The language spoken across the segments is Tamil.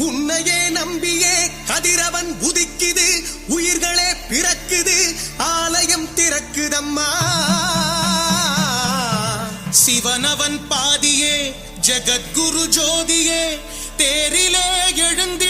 உன்னையே நம்பியே கதிரவன் உதிக்குது உயிர்களே பிறக்குது ஆலயம் திறக்குதம்மா. சிவனவன் பாதியே ஜகத்குரு ஜோதியே தேரிலே எழுந்தி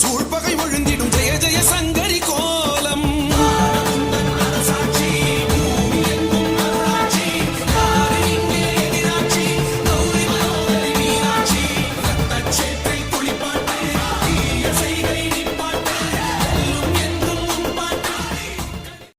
சூழ்பகை ஒழுங்கிடும்